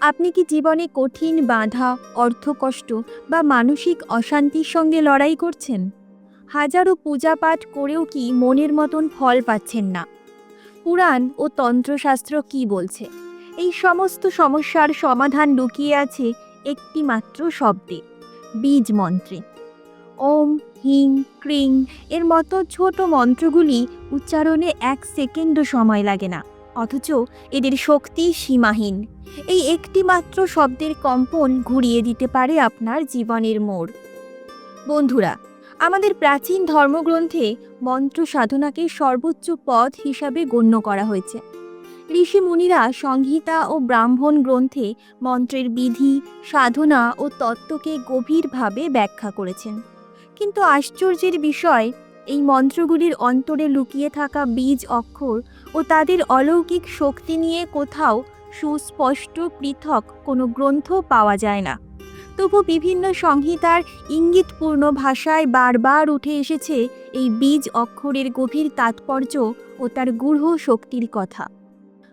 আপনি কি জীবনে কঠিন বাধা, অর্থকষ্ট বা মানসিক অশান্তির সঙ্গে লড়াই করছেন? হাজারো পূজা পাঠ করেও কি মনের মতন ফল পাচ্ছেন না? পুরাণ ও তন্ত্রশাস্ত্র কি বলছে? এই সমস্ত সমস্যার সমাধান লুকিয়ে আছে একটি মাত্র শব্দে, বীজ মন্ত্রে। ওম, হিং, ক্রিং এর মতো ছোট মন্ত্রগুলি উচ্চারণে এক সেকেন্ডও সময় লাগে না। অথচ এদের শক্তি সীমাহীন। এই একটি মাত্র শব্দের কম্পন ঘুরিয়ে দিতে পারে আপনার জীবনের মোড়। বন্ধুরা, আমাদের প্রাচীন ধর্মগ্রন্থে মন্ত্র সাধনাকে সর্বোচ্চ পথ হিসাবে গণ্য করা হয়েছে। ঋষি মুনিরা সংহিতা ও ব্রাহ্মণ গ্রন্থে মন্ত্রের বিধি, সাধনা ও তত্ত্বকে গভীরভাবে ব্যাখ্যা করেছেন। কিন্তু আশ্চর্যের বিষয়, এই মন্ত্রগুলির অন্তরে লুকিয়ে থাকা বীজ অক্ষর ও তাদের অলৌকিক শক্তি নিয়ে কোথাও সুস্পষ্ট পৃথক কোনো গ্রন্থ পাওয়া যায় না। তবু বিভিন্ন সংহিতার ইঙ্গিতপূর্ণ ভাষায় বারবার উঠে এসেছে এই বীজ অক্ষরের গভীর তাৎপর্য ও তার গূঢ় শক্তির কথা।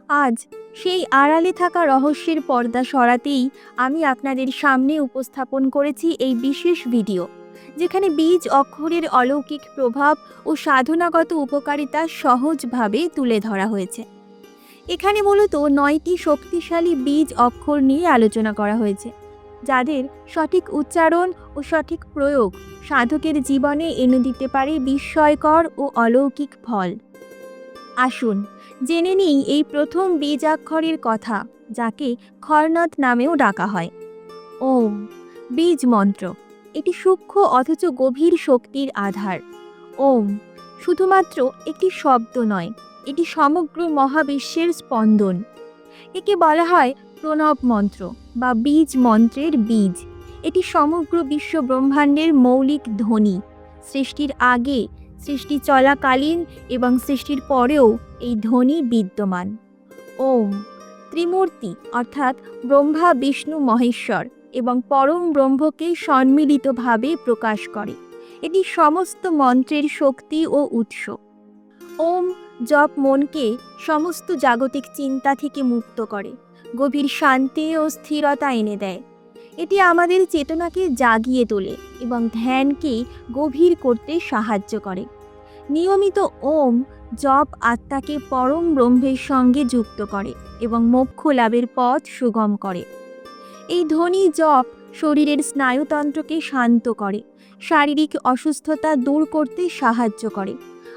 আজ সেই আড়ালে থাকা রহস্যের পর্দা সরাতেই আমি আপনাদের সামনে উপস্থাপন করেছি এই বিশেষ ভিডিও। যেখানে বীজ অক্ষরের অলৌকিক প্রভাব ও সাধনাগত উপকারিতা সহজভাবে তুলে ধরা হয়েছে। এখানে মূলত নয়টি শক্তিশালী বীজ অক্ষর নিয়ে আলোচনা করা হয়েছে, যাদের সঠিক উচ্চারণ ও সঠিক প্রয়োগ সাধকের জীবনে এনে দিতে পারে বিস্ময়কর ও অলৌকিক ফল। আসুন, জেনে নিই এই প্রথম বীজাক্ষরের কথা, যাকে খরনদ নামেও ডাকা হয়। ওম বীজ মন্ত্র এটি সূক্ষ্ম অথচ গভীর শক্তির আধার। ওম, শুধুমাত্র একটি শব্দ নয়, এটি সমগ্র মহাবিশ্বের স্পন্দন। একে বলা হয় প্রণব মন্ত্র বা বীজ মন্ত্রের বীজ। এটি সমগ্র বিশ্ব ব্রহ্মাণ্ডের মৌলিক ধ্বনি, সৃষ্টির আগে, সৃষ্টি চলাকালীন এবং সৃষ্টির পরেও এই ধ্বনি বিদ্যমান। ওম, ত্রিমূর্তি অর্থাৎ ব্রহ্মা, বিষ্ণু, মহেশ্বর। এবং পরম ব্রহ্মকে সম্মিলিতভাবে প্রকাশ করে। এটি সমস্ত মন্ত্রের শক্তি ও উৎস। ওম জপ মনকে সমস্ত জাগতিক চিন্তা থেকে মুক্ত করে, গভীর শান্তি ও স্থিরতা এনে দেয়। এটি আমাদের চেতনাকে জাগিয়ে তোলে এবং ধ্যানকে গভীর করতে সাহায্য করে। নিয়মিত ওম জপ আত্মাকে পরম ব্রহ্মের সঙ্গে যুক্ত করে এবং মোক্ষ লাভের পথ সুগম করে। এই ধ্বনি জপ শরীরের স্নায়ুতন্ত্রকে শান্ত করে, শারীরিক অসুস্থতা দূর করতে সাহায্য করে।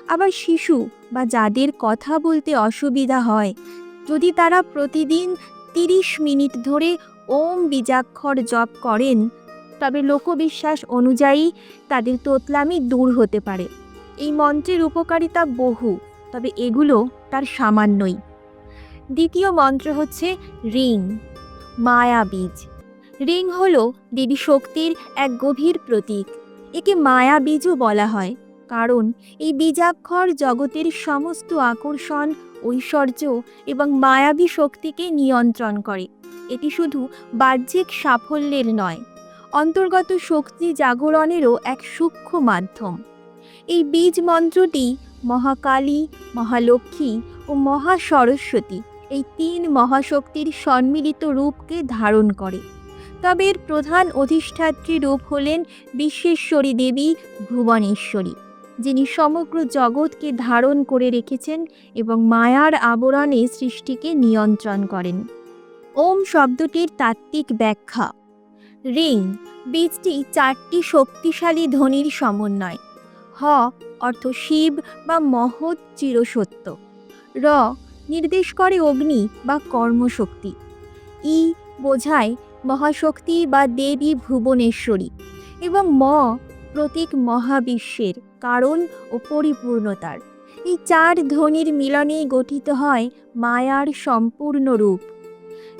আবার শিশু বা যাদের কথা বলতে অসুবিধা হয়, যদি তারা প্রতিদিন তিরিশ মিনিট ধরে ওম বীজাক্ষর জপ করেন, তবে লোকবিশ্বাস অনুযায়ী তাদের তোতলামি দূর হতে পারে। এই মন্ত্রের উপকারিতা বহু, তবে এগুলো তার সামান্যই। দ্বিতীয় মন্ত্র হচ্ছে রিং। মায়া বীজ। রিং হল দেবী শক্তির এক গভীর প্রতীক। একে মায়া বীজও বলা হয়, কারণ এই বীজাক্ষর জগতের সমস্ত আকর্ষণ, ঐশ্বর্য এবং মায়াবী শক্তিকে নিয়ন্ত্রণ করে। এটি শুধু বাহ্যিক সাফল্যের নয়, অন্তর্গত শক্তি জাগরণেরও এক সূক্ষ্ম মাধ্যম। এই বীজ মন্ত্রটি মহাকালী, মহালক্ষ্মী ও মহাসরস্বতী এই তিন মহাশক্তির সম্মিলিত রূপকে ধারণ করে। তবে এর প্রধান অধিষ্ঠাত্রী রূপ হলেন বিশ্বেশ্বরী দেবী ভুবনেশ্বরী, যিনি সমগ্র জগৎকে ধারণ করে রেখেছেন এবং মায়ার আবরণে সৃষ্টিকে নিয়ন্ত্রণ করেন। ওম শব্দটির তাত্ত্বিক ব্যাখ্যা, রিং, বীজটি চারটি শক্তিশালী ধ্বনির সমন্বয়, হ অর্থ শিব বা মহৎ চিরসত্য, র নির্দেশ করে অগ্নি বা কর্মশক্তি। ই বোঝায় মহাশক্তি বা দেবী ভুবনেশ্বরী এবং ম প্রতীক মহাবিশ্বের কারণ ও পরিপূর্ণতার। এই চার ধ্বনির মিলনেই গঠিত হয় মায়ার সম্পূর্ণ রূপ।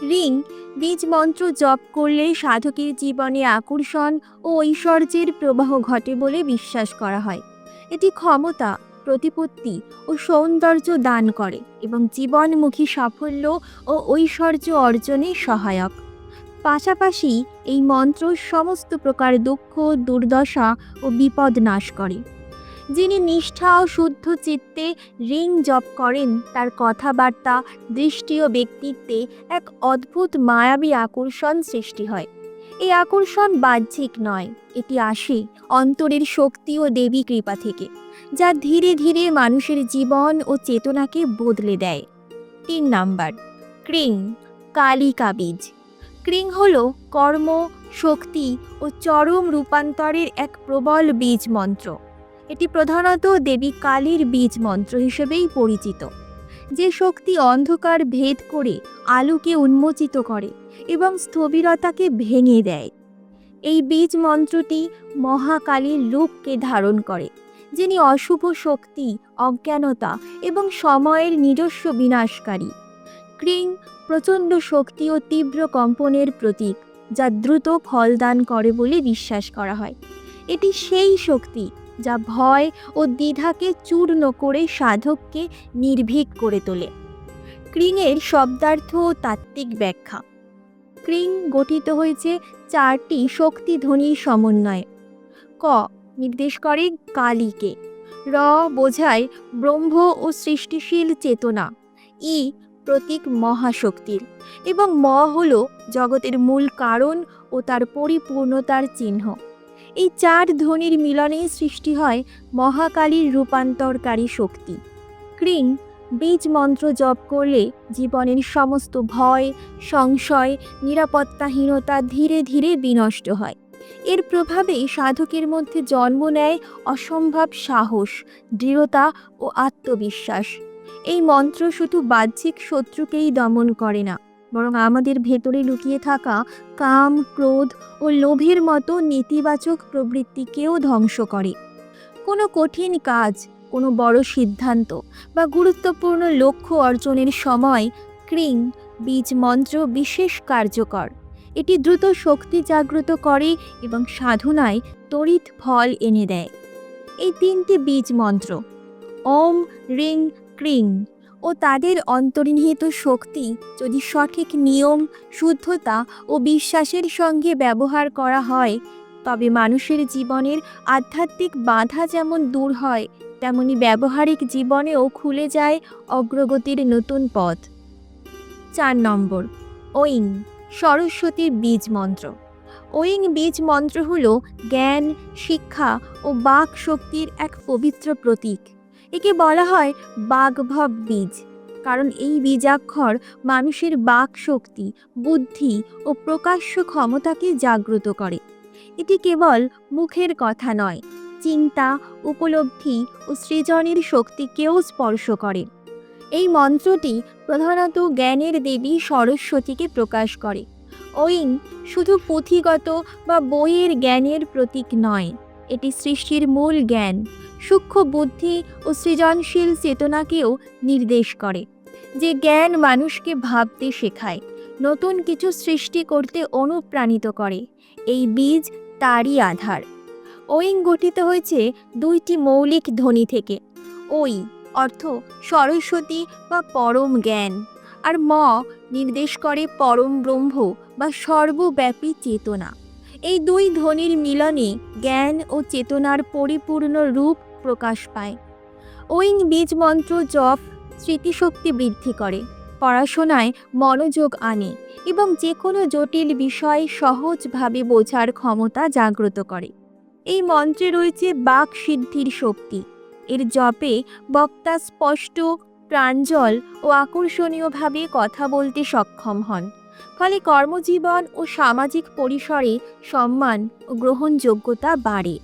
রিং বীজ মন্ত্র জপ করলে সাধকের জীবনে আকর্ষণ ও ঐশ্বর্যের প্রবাহ ঘটে বলে বিশ্বাস করা হয়। এটি ক্ষমতা প্রতিপত্তি ও সৌন্দর্য দান করে এবং জীবনমুখী সাফল্য ও ঐশ্বর্য অর্জনে সহায়ক। পাশাপাশি এই মন্ত্র সমস্ত প্রকার দুঃখ, দুর্দশা ও বিপদ নাশ করে। যিনি নিষ্ঠা ও শুদ্ধ চিত্তে রিং জপ করেন, তার কথাবার্তা, দৃষ্টি ও ব্যক্তিত্বে এক অদ্ভুত মায়াবী আকর্ষণ সৃষ্টি হয়। এই আকর্ষণ বাহ্যিক নয়, এটি আসে অন্তরের শক্তি ও দেবী কৃপা থেকে। যা ধীরে ধীরে মানুষের জীবন ও চেতনাকে বদলে দেয়। তিন নাম্বার, ক্রিং, কালিকা বীজ। ক্রিং হল কর্ম, শক্তি ও চরম রূপান্তরের এক প্রবল বীজ মন্ত্র। এটি প্রধানত দেবী কালীর বীজ মন্ত্র হিসেবেই পরিচিত, যে শক্তি অন্ধকার ভেদ করে আলোকে উন্মোচিত করে এবং স্থবিরতাকে ভেঙে দেয়। এই বীজ মন্ত্রটি মহাকালীর রূপকে ধারণ করে। যিনি অশুভ শক্তি, অজ্ঞানতা এবং সময়ের নিজস্ব বিনাশকারী। ক্রিং প্রচণ্ড শক্তি ও তীব্র কম্পনের প্রতীক, যা দ্রুত ফলদান করে বলে বিশ্বাস করা হয়। এটি সেই শক্তি, যা ভয় ও দ্বিধাকে চূর্ণ করে সাধককে নির্ভীক করে তোলে। ক্রিংয়ের শব্দার্থ ও তাত্ত্বিক ব্যাখ্যা। ক্রিং গঠিত হয়েছে চারটি শক্তিধ্বনির সমন্বয়ে। ক নির্দেশ করে কালীকে। র বোঝায় ব্রহ্ম ও সৃষ্টিশীল চেতনা। ই প্রতীক মহাশক্তির। এবং ম হল জগতের মূল কারণ ও তার পরিপূর্ণতার চিহ্ন। এই চার ধ্বনির মিলনে সৃষ্টি হয় মহাকালীর রূপান্তরকারী শক্তি। ক্রিং বীজ মন্ত্র জপ করলে জীবনের সমস্ত ভয়, সংশয়, নিরাপত্তাহীনতা ধীরে ধীরে বিনষ্ট হয়। এর প্রভাবেই সাধকের মধ্যে জন্ম নেয় অসম্ভব সাহস, দৃঢ়তা ও আত্মবিশ্বাস। এই মন্ত্র শুধু বাহ্যিক শত্রুকেই দমন করে না, বরং আমাদের ভেতরে লুকিয়ে থাকা কাম, ক্রোধ ও লোভের মতো নেতিবাচক প্রবৃত্তিকেও ধ্বংস করে। কোনো কঠিন কাজ, কোনো বড় সিদ্ধান্ত বা গুরুত্বপূর্ণ লক্ষ্য অর্জনের সময় ক্রিং বীজ মন্ত্র বিশেষ কার্যকর। এটি দ্রুত শক্তি জাগ্রত করে এবং সাধনায় তড়িৎ ফল এনে দেয়। এই তিনটি বীজ মন্ত্র, ওম, রিং, ক্রিং ও তাদের অন্তর্নিহিত শক্তি যদি সঠিক নিয়ম, শুদ্ধতা ও বিশ্বাসের সঙ্গে ব্যবহার করা হয়, তবে মানুষের জীবনের আধ্যাত্মিক বাধা যেমন দূর হয়, তেমনি ব্যবহারিক জীবনেও খুলে যায় অগ্রগতির নতুন পথ। চার নম্বর ওইং সরস্বতীর বীজ মন্ত্র। ওইং বীজ মন্ত্র হল জ্ঞান, শিক্ষা ও বাক শক্তির এক পবিত্র প্রতীক। একে বলা হয় বাগভব বীজ। কারণ এই বীজাক্ষর মানুষের বাক শক্তি, বুদ্ধি ও প্রকাশ্য ক্ষমতাকে জাগ্রত করে। এটি কেবল মুখের কথা নয়, চিন্তা, উপলব্ধি ও সৃজনের শক্তিকেও স্পর্শ করে। এই মন্ত্রটি প্রধানত জ্ঞানের দেবী সরস্বতীকে প্রকাশ করে। ওইং শুধু পুঁথিগত বা বইয়ের জ্ঞানের প্রতীক নয়, এটি সৃষ্টির মূল জ্ঞান, সূক্ষ্ম বুদ্ধি ও সৃজনশীল চেতনাকেও নির্দেশ করে, যে জ্ঞান মানুষকে ভাবতে শেখায়, নতুন কিছু সৃষ্টি করতে অনুপ্রাণিত করে, এই বীজ তারই আধার। ওইং গঠিত হয়েছে দুইটি মৌলিক ধ্বনি থেকে ওই অর্থ সরস্বতী বা পরম জ্ঞান। আর ম নির্দেশ করে পরম ব্রহ্ম বা সর্বব্যাপী চেতনা। এই দুই ধ্বনির মিলনে জ্ঞান ও চেতনার পরিপূর্ণ রূপ প্রকাশ পায়। ওইং বীজ মন্ত্র জপ স্মৃতিশক্তি বৃদ্ধি করে, পড়াশোনায় মনোযোগ আনে এবং যে কোনো জটিল বিষয় সহজভাবে বোঝার ক্ষমতা জাগ্রত করে। এই মন্ত্রে রয়েছে বাক সিদ্ধির শক্তি। এর জপে বক্তা স্পষ্ট, প্রাঞ্জল ও আকর্ষণীয়ভাবে কথা বলতে সক্ষম হন। ফলে কর্মজীবন ও সামাজিক পরিসরে সম্মান ও গ্রহণযোগ্যতা বাড়ে।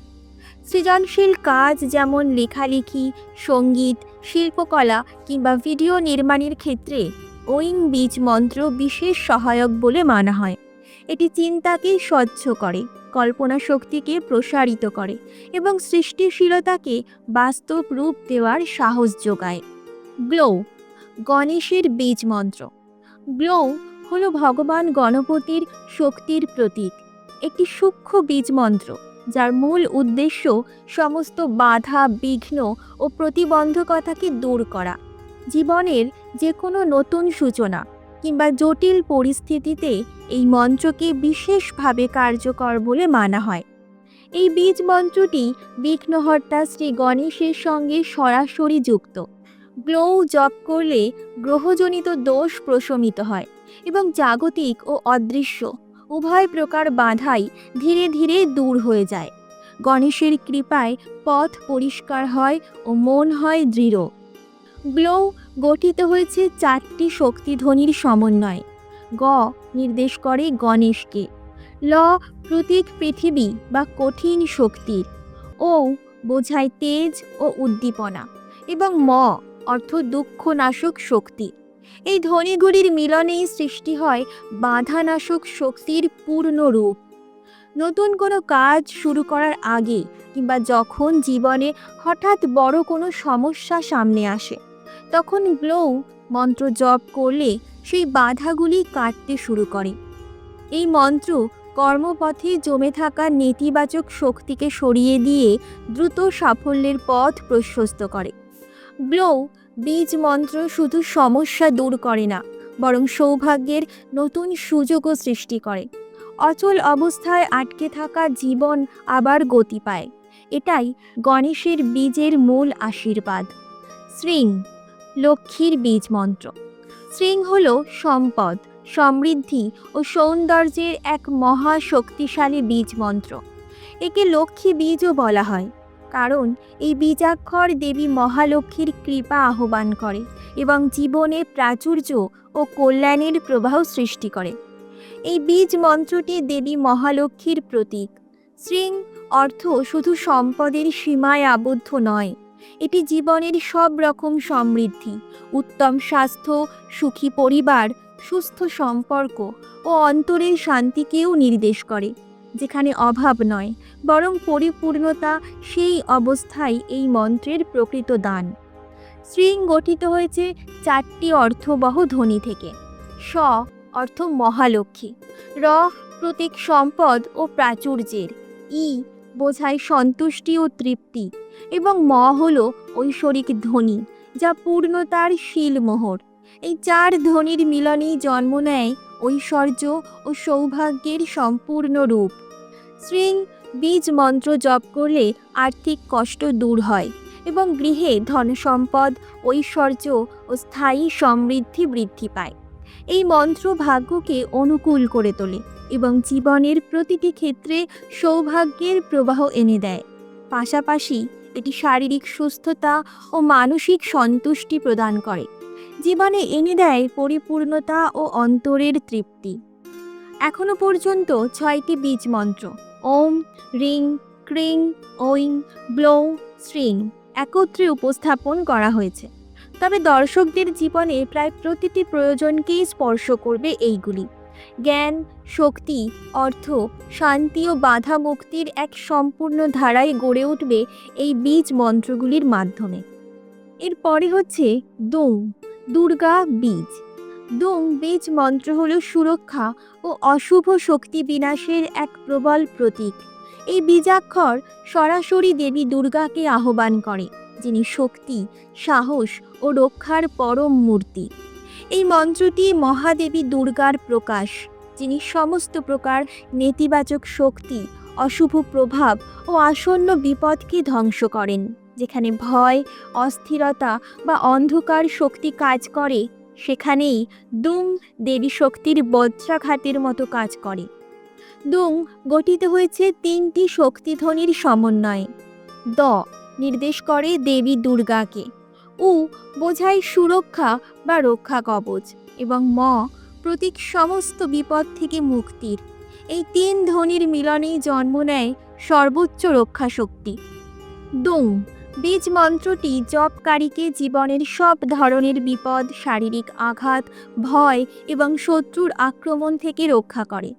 সৃজনশীল কাজ যেমন লেখালেখি, সংগীত, শিল্পকলা কিংবা ভিডিও নির্মাণের ক্ষেত্রে ওইং বীজ মন্ত্র বিশেষ সহায়ক বলে মানা হয়। এটি চিন্তাকে স্বচ্ছ করে। কল্পনা শক্তিকে প্রসারিত করে এবং সৃষ্টিশীলতাকে বাস্তব রূপ দেওয়ার সাহস যোগায়। গ্লো, গণেশের বীজ মন্ত্র। গ্লো হলো ভগবান গণপতির শক্তির প্রতীক। একটি সূক্ষ্ম বীজ মন্ত্র, যার মূল উদ্দেশ্য সমস্ত বাধা, বিঘ্ন ও প্রতিবন্ধকতাকে দূর করা। জীবনের যে কোনো নতুন সূচনা কিংবা জটিল পরিস্থিতিতে এই মন্ত্রকে বিশেষভাবে কার্যকর বলে মানা হয়। এই বীজ মন্ত্রটি বিঘ্নহর্তা শ্রী গণেশের সঙ্গে সরাসরি যুক্ত। গ্লৌ জপ করলে গ্রহজনিত দোষ প্রশমিত হয় এবং জাগতিক ও অদৃশ্য উভয় প্রকার বাধাই ধীরে ধীরে দূর হয়ে যায়। গণেশের কৃপায় পথ পরিষ্কার হয় ও মন হয় দৃঢ়। গ্লৌ গঠিত হয়েছে চারটি শক্তিধ্বনির সমন্বয়। গ, নির্দেশ করে গণেশকে। ল, প্রতীক পৃথিবী বা কঠিন শক্তির ও, বোঝায় তেজ ও উদ্দীপনা। এবং ম, অর্থ দুঃখনাশক শক্তি। এই ধ্বনিগুলির মিলনেই সৃষ্টি হয় বাধানাশক শক্তির পূর্ণ রূপ। নতুন কোনো কাজ শুরু করার আগে কিংবা যখন জীবনে হঠাৎ বড় কোনো সমস্যা সামনে আসে তখন গ্লৌ মন্ত্র জপ করলে সেই বাধাগুলি কাটতে শুরু করে। এই মন্ত্র কর্মপথে জমে থাকা নেতিবাচক শক্তিকে সরিয়ে দিয়ে দ্রুত সাফল্যের পথ প্রশস্ত করে। গ্লৌ বীজ মন্ত্র শুধু সমস্যা দূর করে না, বরং সৌভাগ্যের নতুন সুযোগও সৃষ্টি করে। অচল অবস্থায় আটকে থাকা জীবন আবার গতি পায়। এটাই গণেশের বীজের মূল আশীর্বাদ। শৃং লক্ষ্মীর বীজ মন্ত্র শৃং হল সম্পদ, সমৃদ্ধি ও সৌন্দর্যের এক মহা শক্তিশালী বীজ মন্ত্র একে লক্ষ্মী বীজও বলা হয়। কারণ এই বীজাক্ষর দেবী মহালক্ষ্মীর কৃপা আহ্বান করে এবং জীবনে প্রাচুর্য ও কল্যাণের প্রবাহ সৃষ্টি করে। এই বীজ মন্ত্রটি দেবী মহালক্ষ্মীর প্রতীক। শৃং অর্থ শুধু সম্পদের সীমায় আবদ্ধ নয়। এটি জীবনের সব রকম সমৃদ্ধি, উত্তম স্বাস্থ্য, সুখী পরিবার, সুস্থ সম্পর্ক ও অন্তরের শান্তিকেও নির্দেশ করে, যেখানে অভাব নয়, বরং পরিপূর্ণতা সেই অবস্থায় এই মন্ত্রের প্রকৃত দান। শ্রীং গঠিত হয়েছে চারটি অর্থবহ ধ্বনি থেকে। স অর্থ মহালক্ষ্মী, র প্রতীক সম্পদ ও প্রাচুর্যের, ই বোঝায় সন্তুষ্টি ও তৃপ্তি। এবং ম হল ঐশ্বরিক ধ্বনি, যা পূর্ণতার শিলমোহর। এই চার ধ্বনির মিলনেই জন্ম নেয় ঐশ্বর্য ও সৌভাগ্যের সম্পূর্ণ রূপ। শৃং বীজ মন্ত্র জপ করলে আর্থিক কষ্ট দূর হয় এবং গৃহে ধন সম্পদ ঐশ্বর্য ও স্থায়ী সমৃদ্ধি বৃদ্ধি পায়। এই মন্ত্র ভাগ্যকে অনুকূল করে তোলে এবং জীবনের প্রতিটি ক্ষেত্রে সৌভাগ্যের প্রবাহ এনে দেয়। পাশাপাশি এটি শারীরিক সুস্থতা ও মানসিক সন্তুষ্টি প্রদান করে। জীবনে এনে দেয় পরিপূর্ণতা ও অন্তরের তৃপ্তি। এখনও পর্যন্ত ছয়টি বীজ মন্ত্র, ওম, রিং, ক্রিং, ঐং, ব্লৌ, শ্রিং একত্রে উপস্থাপন করা হয়েছে। তবে দর্শকদের জীবনে প্রায় প্রতিটি প্রয়োজনকেই স্পর্শ করবে এইগুলি। জ্ঞান শক্তি, অর্থ, শান্তি ও বাধা মুক্তির এক সম্পূর্ণ ধারায় গড়ে উঠবে এই বীজ মন্ত্রগুলির মাধ্যমে। এরপরে হচ্ছে দুং, দুর্গা বীজ। দুং বীজ মন্ত্র হল সুরক্ষা ও অশুভ শক্তি বিনাশের এক প্রবল প্রতীক। এই বীজাক্ষর সরাসরি দেবী দুর্গাকে আহ্বান করে, যিনি শক্তি, সাহস ও রক্ষার পরম মূর্তি। এই মন্ত্রটি মহাদেবী দুর্গার প্রকাশ। যিনি সমস্ত প্রকার নেতিবাচক শক্তি, অশুভ প্রভাব ও আসন্ন বিপদকে ধ্বংস করেন, যেখানে ভয়, অস্থিরতা বা অন্ধকার শক্তি কাজ করে, সেখানেই দুং দেবী শক্তির বজ্রাঘাতের মতো কাজ করে। দুং গঠিত হয়েছে তিনটি শক্তিধ্বনির সমন্বয়ে। দ নির্দেশ করে দেবী দুর্গাকে। উ বোঝায় সুরক্ষা বা রক্ষা কবচ এবং ম প্রতীক সমস্ত বিপদ থেকে মুক্তির। এই তিন ধ্বনির মিলনেই জন্ম নেয় সর্বোচ্চ রক্ষা শক্তি দুং বীজ মন্ত্রটি জপকারীকে জীবনের সব ধরনের বিপদ, শারীরিক আঘাত, ভয় এবং শত্রুর আক্রমণ থেকে রক্ষা করে।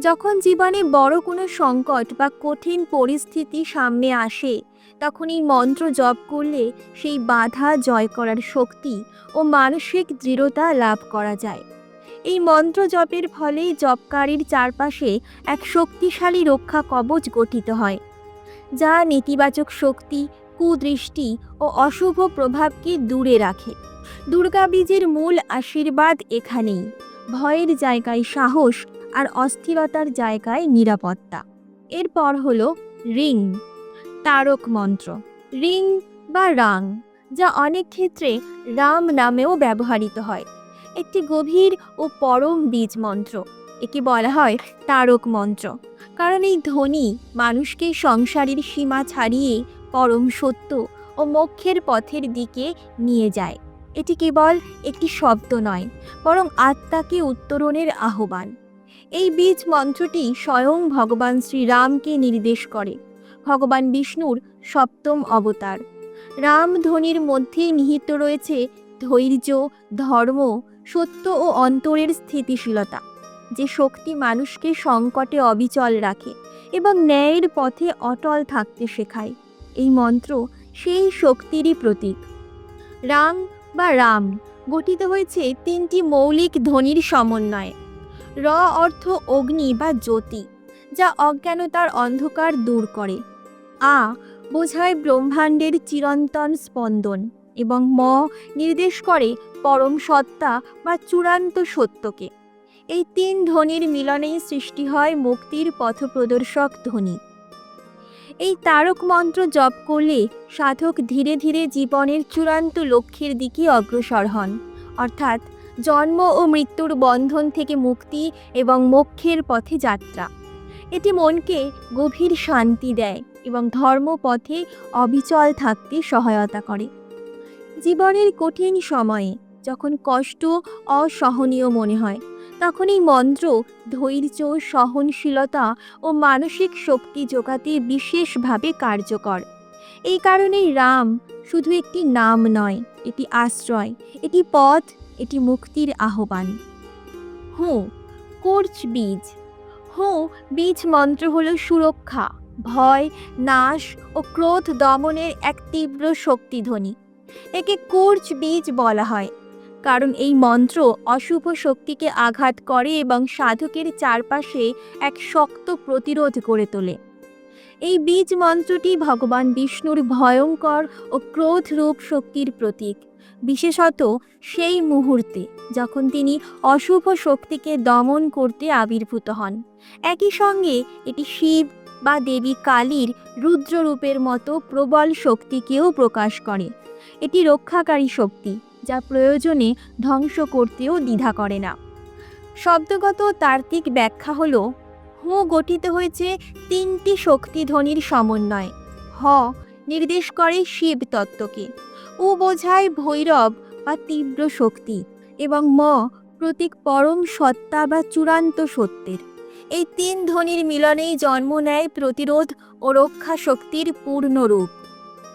যখন জীবনে বড় কোনো সংকট বা কঠিন পরিস্থিতি সামনে আসে, তখন এই মন্ত্র জপ করলে সেই বাধা জয় করার শক্তি ও মানসিক দৃঢ়তা লাভ করা যায়। এই মন্ত্র জপের ফলে জপকারীর চারপাশে এক শক্তিশালী রক্ষা কবচ গঠিত হয়, যা নেতিবাচক শক্তি, কুদৃষ্টি ও অশুভ প্রভাবকে দূরে রাখে। দুর্গা বীজের মূল আশীর্বাদ এখানেই, ভয়ের জায়গায় সাহস আর অস্থিরতার জায়গায় নিরাপত্তা। এরপর হলো রিং, তারক মন্ত্র। রিং বা রাং, যা অনেক ক্ষেত্রে রাম নামেও ব্যবহৃত হয়। একটি গভীর ও পরম বীজ মন্ত্র, একে বলা হয় তারক মন্ত্র। কারণ এই ধ্বনি মানুষকে সংসারের সীমা ছাড়িয়ে পরম সত্য ও মোক্ষের পথের দিকে নিয়ে যায়। এটি কেবল একটি শব্দ নয়, বরং আত্মাকে উত্তরণের আহ্বান। এই বীজ মন্ত্রটি স্বয়ং ভগবান শ্রীরামকে নির্দেশ করে। ভগবান বিষ্ণুর সপ্তম অবতার। রাম ধ্বনির মধ্যে নিহিত রয়েছে ধৈর্য, ধর্ম, সত্য ও অন্তরের স্থিতিশীলতা, যে শক্তি মানুষকে সংকটে অবিচল রাখে এবং ন্যায়ের পথে অটল থাকতে শেখায়। এই মন্ত্র সেই শক্তিরই প্রতীক। রাম বা রাম গঠিত হয়েছে তিনটি মৌলিক ধ্বনির সমন্বয়ে। র অর্থ অগ্নি বা জ্যোতি, যা অজ্ঞানতার অন্ধকার দূর করে। আ বোঝায় ব্রহ্মাণ্ডের চিরন্তন স্পন্দন। এবং ম নির্দেশ করে পরম সত্তা বা চূড়ান্ত সত্যকে। এই তিন ধ্বনির মিলনেই সৃষ্টি হয় মুক্তির পথপ্রদর্শক ধ্বনি। এই তারক মন্ত্র জপ করলে সাধক ধীরে ধীরে জীবনের চূড়ান্ত লক্ষ্যের দিকে অগ্রসর হন। অর্থাৎ জন্ম ও মৃত্যুর বন্ধন থেকে মুক্তি এবং মোক্ষের পথে যাত্রা। এটি মনকে গভীর শান্তি দেয় এবং ধর্মপথে অবিচল থাকতে সহায়তা করে। জীবনের কঠিন সময়ে যখন কষ্ট অসহনীয় মনে হয় তখন এই মন্ত্র, ধৈর্য, সহনশীলতা ও মানসিক শক্তি যোগাতে বিশেষভাবে কার্যকর। এই কারণেই রাম শুধু একটি নাম নয়, এটি আশ্রয়, এটি পথ, এটি মুক্তির আহ্বান। হুঁ, কোর্চ বীজ। হুঁ, বীজ মন্ত্র হল সুরক্ষা, ভয়, নাশ ও ক্রোধ দমনের এক তীব্র শক্তিধ্বনি। একে কোর্চ বীজ বলা হয়। কারণ এই মন্ত্র অশুভ শক্তিকে আঘাত করে এবং সাধকের চারপাশে এক শক্ত প্রতিরোধ গড়ে তোলে। এই বীজ মন্ত্রটি ভগবান বিষ্ণুর ভয়ঙ্কর ও ক্রোধ রূপ শক্তির প্রতীক। বিশেষত সেই মুহূর্তে যখন তিনি অশুভ শক্তিকে দমন করতে আবির্ভূত হন। একই সঙ্গে এটি শিব বা দেবী কালীর রুদ্ররূপের মতো প্রবল শক্তিকেও প্রকাশ করে। এটি রক্ষাকারী শক্তি, যা প্রয়োজনে ধ্বংস করতেও দ্বিধা করে না। শব্দগত তার্কিক ব্যাখ্যা হল, হু গঠিত হয়েছে তিনটি শক্তিধ্বনির সমন্বয়। হ নির্দেশ করে শিব তত্ত্বকে। উ বোঝায় ভৈরব বা তীব্র শক্তি এবং ম প্রতীক পরম সত্তা বা চূড়ান্ত সত্যের। এই তিন ধ্বনির মিলনেই জন্ম নেয় প্রতিরোধ ও রক্ষা শক্তির পূর্ণরূপ।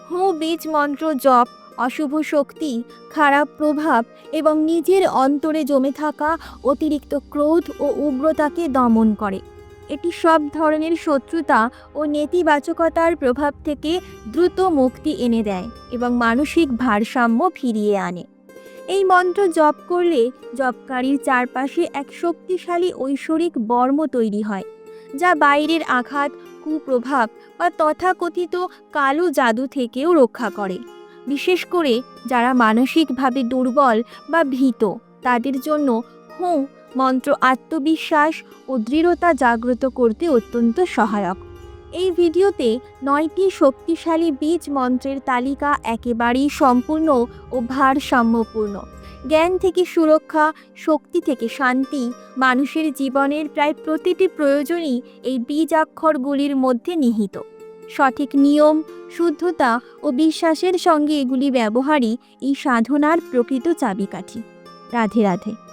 হু বীজ মন্ত্র জপ অশুভ শক্তি, খারাপ প্রভাব এবং নিজের অন্তরে জমে থাকা অতিরিক্ত ক্রোধ ও উগ্রতাকে দমন করে। এটি সব ধরনের শত্রুতা ও নেতিবাচকতার প্রভাব থেকে দ্রুত মুক্তি এনে দেয় এবং মানসিক ভারসাম্য ফিরিয়ে আনে। এই মন্ত্র জপ করলে জপকারীর চারপাশে এক শক্তিশালী ঐশ্বরিক বর্ম তৈরি হয়, যা বাইরের আঘাত, কুপ্রভাব বা তথাকথিত কালো জাদু থেকেও রক্ষা করে। বিশেষ করে যারা মানসিকভাবে দুর্বল বা ভীত, তাদের জন্য হুঁ, মন্ত্র আত্মবিশ্বাস ও দৃঢ়তা জাগ্রত করতে অত্যন্ত সহায়ক। এই ভিডিওতে নয়টি শক্তিশালী বীজ মন্ত্রের তালিকা একেবারেই সম্পূর্ণ ও ভারসাম্যপূর্ণ। জ্ঞান থেকে সুরক্ষা, শক্তি থেকে শান্তি, মানুষের জীবনের প্রায় প্রতিটি প্রয়োজনই এই বীজাক্ষরগুলির মধ্যে নিহিত। সঠিক নিয়ম শুদ্ধতা ও বিশ্বাসের সঙ্গে এগুলি ব্যবহারই এই সাধনার প্রকৃত চাবিকাঠি। রাধে রাধে।